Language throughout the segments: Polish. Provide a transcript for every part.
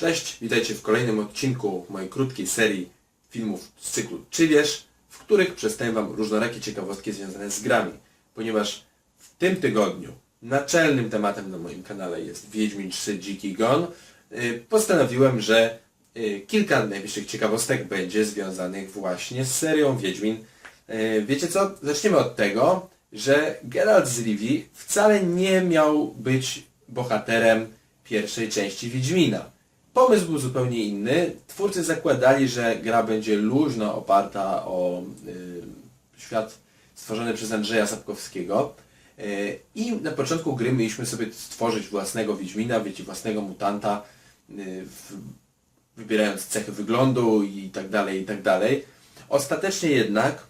Cześć, witajcie w kolejnym odcinku mojej krótkiej serii filmów z cyklu Czy wiesz, w których przedstawiam Wam różnorakie ciekawostki związane z grami, ponieważ w tym tygodniu naczelnym tematem na moim kanale jest Wiedźmin 3 Dziki Gon, y, postanowiłem, że y, kilka najwyższych ciekawostek będzie związanych właśnie z serią Wiedźmin. Y, Wiecie co? Zaczniemy od tego, że Geralt z wcale nie miał być bohaterem pierwszej części Wiedźmina. Pomysł był zupełnie inny. Twórcy zakładali, że gra będzie luźno oparta o y, świat stworzony przez Andrzeja Sapkowskiego. Y, I na początku gry mieliśmy sobie stworzyć własnego Wiedźmina, wiecie, własnego mutanta, y, w, wybierając cechy wyglądu i tak dalej, i tak dalej. Ostatecznie jednak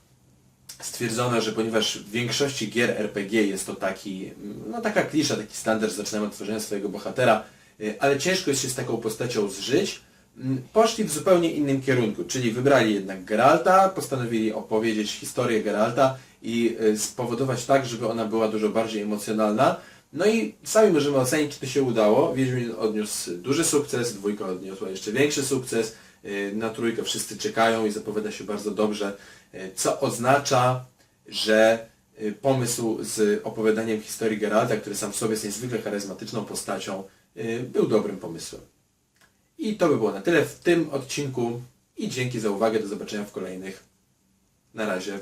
stwierdzono, że ponieważ w większości gier RPG jest to taki, no taka klisza, taki standard, zaczynamy od tworzenia swojego bohatera, ale ciężko jest się z taką postacią zżyć, mm, poszli w zupełnie innym kierunku, czyli wybrali jednak Geralta, postanowili opowiedzieć historię Geralta i y, spowodować tak, żeby ona była dużo bardziej emocjonalna. No i sami możemy ocenić, czy to się udało. Wiedźmin odniósł duży sukces, dwójka odniosła jeszcze większy sukces. Y, Na trójkę wszyscy czekają i zapowiada się bardzo dobrze, co oznacza, że pomysł z opowiadaniem historii Geralta, który sam w sobie jest niezwykle charyzmatyczną postacią, był dobrym pomysłem. I to by było na tyle w tym odcinku i dzięki za uwagę. Do zobaczenia w kolejnych. Na razie.